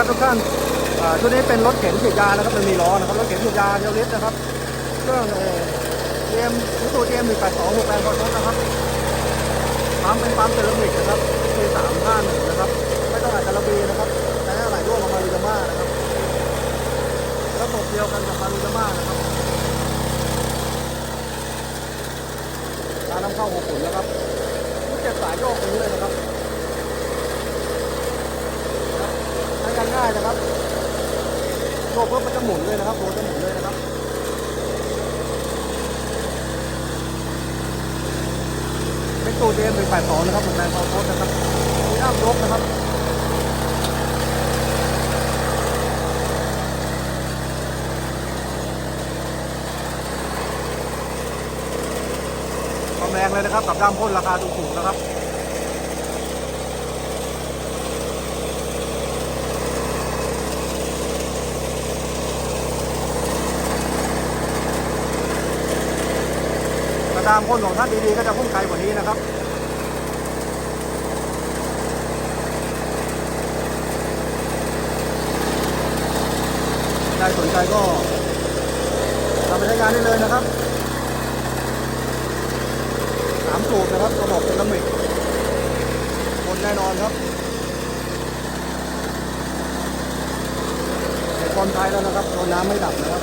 ครับทุกท่านอ่าชุดนี้เป็นรถเข็นฉีดยานะครับมันมีล้อนะครับรถเข็นฉีดยาเดลลิสนะครับเครื่องเอ็มมิสูเอ็มหนึ่งแปดสองหกแรงกว่านะครับปั๊มเป็นปั๊มเซรามิกนะครับคือสามห้าหนึ่งนะครับ ไม่ต้องอัดกระบีนะครับใช้อะไรร่วมกับมาริยาม่านะครับระบบเดียวกันกับมาริยาม่านะครับการนำเข้าหัวขุนนะครับลูกเจ็ดสายโยกนี้เลยนะครับ ใช้ งานง่ายนะครับโยกเพิ่มมันจะหมุนเลยนะครับโบจะหมุนเลยนะครับเป็นตัวเดมเป็นแปดสองนะครับผมแรงพอโทษนะครับมีน้ำยกนะครับความแรงเลยนะครับกับด้ามพ่นราคาถูกๆนะครับ กระดามพ่นของท่านดีๆก็จะพ่นไกลกว่านี้นะครับใครสนใจก็ทำไปใช้งานได้เลยนะครับสามสูบนะครับกระบบเป็นลามิกคนแน่นอนครับในคนไทยแล้วนะครับโดนน้ำไม่ดับนะครับ